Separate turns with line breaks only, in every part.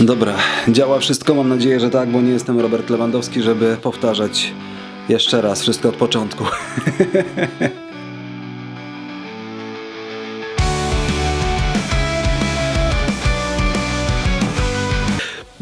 Dobra, działa wszystko, mam nadzieję, że tak, bo nie jestem Robert Lewandowski, żeby powtarzać jeszcze raz wszystko od początku.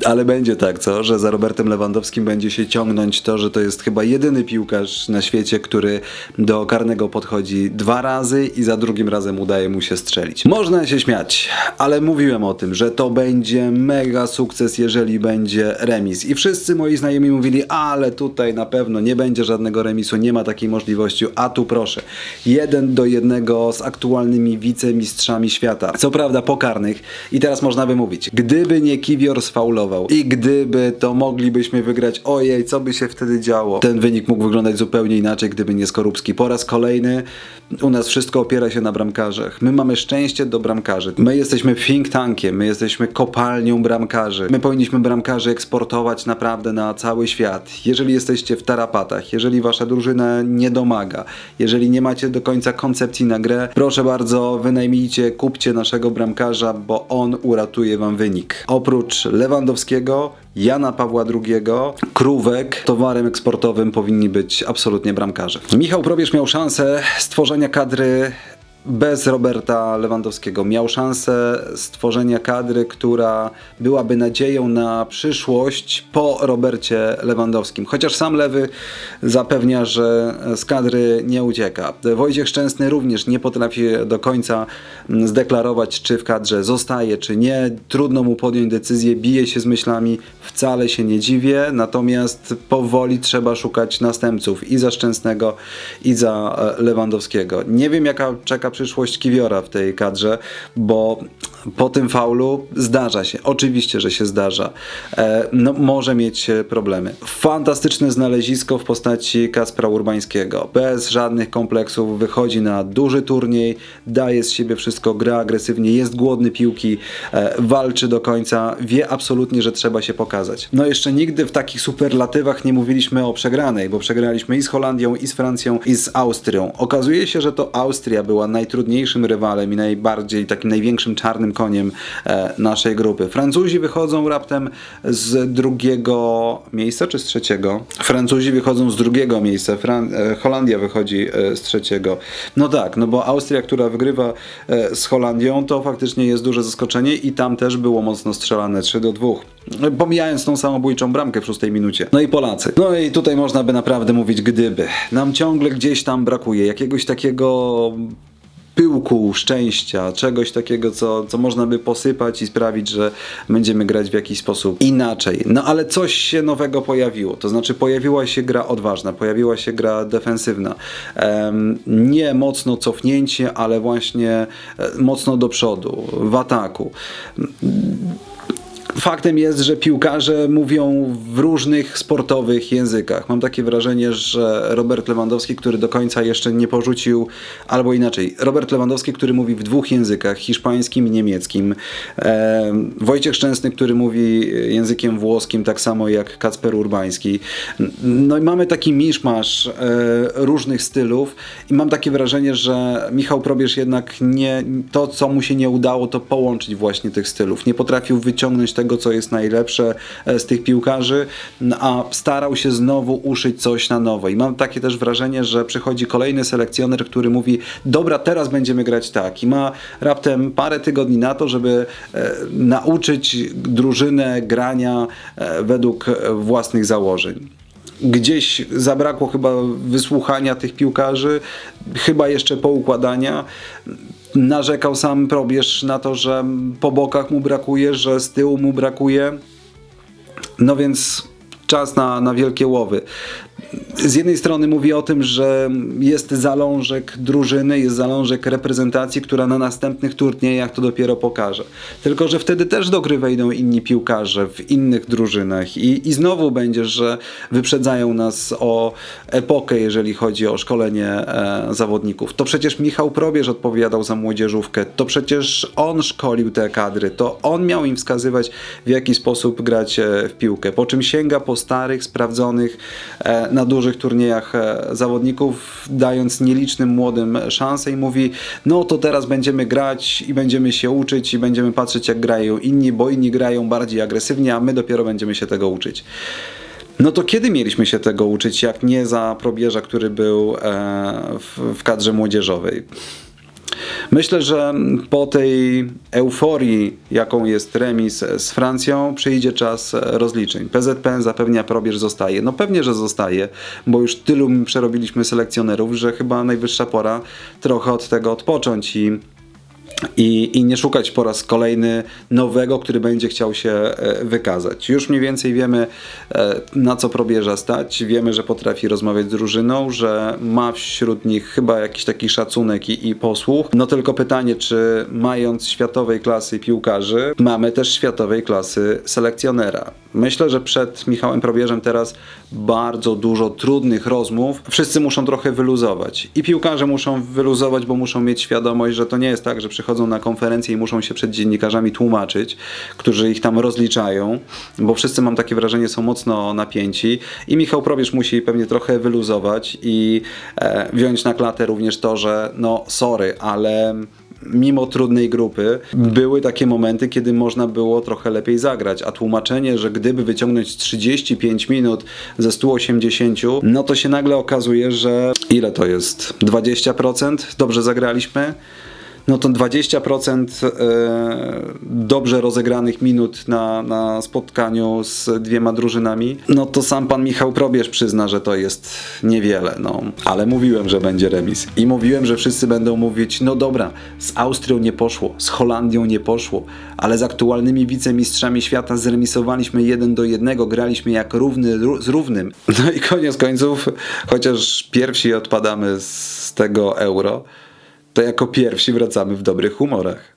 Ale będzie tak, co? Że za Robertem Lewandowskim będzie się ciągnąć to, że to jest chyba jedyny piłkarz na świecie, który do karnego podchodzi dwa razy i za drugim razem udaje mu się strzelić. Można się śmiać, ale mówiłem o tym, że to będzie mega sukces, jeżeli będzie remis. I wszyscy moi znajomi mówili, ale tutaj na pewno nie będzie żadnego remisu, nie ma takiej możliwości, a tu proszę. Jeden do jednego z aktualnymi wicemistrzami świata. Co prawda pokarnych i teraz można by mówić, gdyby nie Kiwior sfaulował i gdyby to moglibyśmy wygrać, ojej, co by się wtedy działo? Ten wynik mógł wyglądać zupełnie inaczej, gdyby nie Skorupski. Po raz kolejny u nas wszystko opiera się na bramkarzach. My mamy szczęście do bramkarzy. My jesteśmy think tankiem, my jesteśmy kopalnią bramkarzy. My powinniśmy bramkarzy eksportować naprawdę na cały świat. Jeżeli jesteście w tarapatach, jeżeli wasza drużyna nie domaga, jeżeli nie macie do końca koncepcji na grę, proszę bardzo, wynajmijcie, kupcie naszego bramkarza, bo on uratuje wam wynik. Oprócz Lewandowskiego, Jana Pawła II, Krówek, towarem eksportowym powinni być absolutnie bramkarze. Michał Probierz miał szansę stworzenia kadry bez Roberta Lewandowskiego. Miał szansę stworzenia kadry, która byłaby nadzieją na przyszłość po Robercie Lewandowskim. Chociaż sam Lewy zapewnia, że z kadry nie ucieka. Wojciech Szczęsny również nie potrafi do końca zdeklarować, czy w kadrze zostaje, czy nie. Trudno mu podjąć decyzję, bije się z myślami, wcale się nie dziwię, natomiast powoli trzeba szukać następców i za Szczęsnego, i za e, Lewandowskiego. Nie wiem, jaka czeka przyszłość Kiwiora w tej kadrze, bo po tym faulu zdarza się, oczywiście, że się zdarza. E, no, może mieć problemy. Fantastyczne znalezisko w postaci Kaspra Urbańskiego. Bez żadnych kompleksów wychodzi na duży turniej, daje z siebie wszystko, gra agresywnie, jest głodny piłki, e, walczy do końca, wie absolutnie, że trzeba się pokazać. No jeszcze nigdy w takich superlatywach nie mówiliśmy o przegranej, bo przegraliśmy i z Holandią, i z Francją, i z Austrią. Okazuje się, że to Austria była najtrudniejszym rywalem i najbardziej takim największym czarnym koniem e, naszej grupy. Francuzi wychodzą raptem z drugiego miejsca, czy z trzeciego? Francuzi wychodzą z drugiego miejsca, Fran e, Holandia wychodzi e, z trzeciego. No tak, no bo Austria, która wygrywa z Holandią, to faktycznie jest duże zaskoczenie i tam też było mocno strzelane 3 do 2. Pomijając tą samobójczą bramkę w szóstej minucie. No i Polacy. No i tutaj można by naprawdę mówić gdyby. Nam ciągle gdzieś tam brakuje jakiegoś takiego pyłku szczęścia, czegoś takiego, co, co można by posypać i sprawić, że będziemy grać w jakiś sposób inaczej. No ale coś się nowego pojawiło, to znaczy pojawiła się gra odważna, pojawiła się gra defensywna. Em, nie mocno cofnięcie, ale właśnie e, mocno do przodu, w ataku. Faktem jest, że piłkarze mówią w różnych sportowych językach. Mam takie wrażenie, że Robert Lewandowski, który do końca jeszcze nie porzucił, albo inaczej, Robert Lewandowski, który mówi w dwóch językach, hiszpańskim i niemieckim. E, Wojciech Szczęsny, który mówi językiem włoskim, tak samo jak Kacper Urbański. No i mamy taki miszmasz e, różnych stylów i mam takie wrażenie, że Michał Probierz jednak nie, to, co mu się nie udało, to połączyć właśnie tych stylów. Nie potrafił wyciągnąć tego, co jest najlepsze e, z tych piłkarzy, a starał się znowu uszyć coś na nowo. I mam takie też wrażenie, że przychodzi kolejny selekcjoner, który mówi, dobra, teraz będziemy grać tak. I ma raptem parę tygodni na to, żeby e, nauczyć drużynę grania e, według własnych założeń gdzieś zabrakło chyba wysłuchania tych piłkarzy, chyba jeszcze poukładania. Narzekał sam probierz na to, że po bokach mu brakuje, że z tyłu mu brakuje. No więc czas na, na wielkie łowy z jednej strony mówi o tym, że jest zalążek drużyny, jest zalążek reprezentacji, która na następnych turniejach to dopiero pokaże. Tylko, że wtedy też do gry wejdą inni piłkarze w innych drużynach i, i znowu będzie, że wyprzedzają nas o epokę, jeżeli chodzi o szkolenie e, zawodników. To przecież Michał Probierz odpowiadał za młodzieżówkę, to przecież on szkolił te kadry, to on miał im wskazywać, w jaki sposób grać e, w piłkę. Po czym sięga po starych, sprawdzonych, e, na duży dużych turniejach e, zawodników, dając nielicznym młodym szansę i mówi, no to teraz będziemy grać i będziemy się uczyć i będziemy patrzeć jak grają inni, bo inni grają bardziej agresywnie, a my dopiero będziemy się tego uczyć. No to kiedy mieliśmy się tego uczyć, jak nie za probierza, który był e, w, w kadrze młodzieżowej? Myślę, że po tej euforii, jaką jest remis z Francją, przyjdzie czas rozliczeń. PZPN zapewnia probierz zostaje. No pewnie, że zostaje, bo już tylu przerobiliśmy selekcjonerów, że chyba najwyższa pora trochę od tego odpocząć i i, i nie szukać po raz kolejny nowego, który będzie chciał się e, wykazać. Już mniej więcej wiemy, e, na co probierza stać. Wiemy, że potrafi rozmawiać z drużyną, że ma wśród nich chyba jakiś taki szacunek i, i posłuch. No tylko pytanie, czy mając światowej klasy piłkarzy, mamy też światowej klasy selekcjonera. Myślę, że przed Michałem Probierzem teraz bardzo dużo trudnych rozmów. Wszyscy muszą trochę wyluzować. I piłkarze muszą wyluzować, bo muszą mieć świadomość, że to nie jest tak, że przychodzą na konferencję i muszą się przed dziennikarzami tłumaczyć, którzy ich tam rozliczają, bo wszyscy mam takie wrażenie są mocno napięci i Michał Probierz musi pewnie trochę wyluzować i e, wziąć na klatę również to, że no sorry, ale mimo trudnej grupy, były takie momenty, kiedy można było trochę lepiej zagrać, a tłumaczenie, że gdyby wyciągnąć 35 minut ze 180, no to się nagle okazuje, że ile to jest? 20% dobrze zagraliśmy? No to 20% e, dobrze rozegranych minut na, na spotkaniu z dwiema drużynami, no to sam pan Michał Probierz przyzna, że to jest niewiele, no. Ale mówiłem, że będzie remis. I mówiłem, że wszyscy będą mówić, no dobra, z Austrią nie poszło, z Holandią nie poszło, ale z aktualnymi wicemistrzami świata zremisowaliśmy jeden do jednego, graliśmy jak równy z równym. No i koniec końców, chociaż pierwsi odpadamy z tego euro, to jako pierwsi wracamy w dobrych humorach.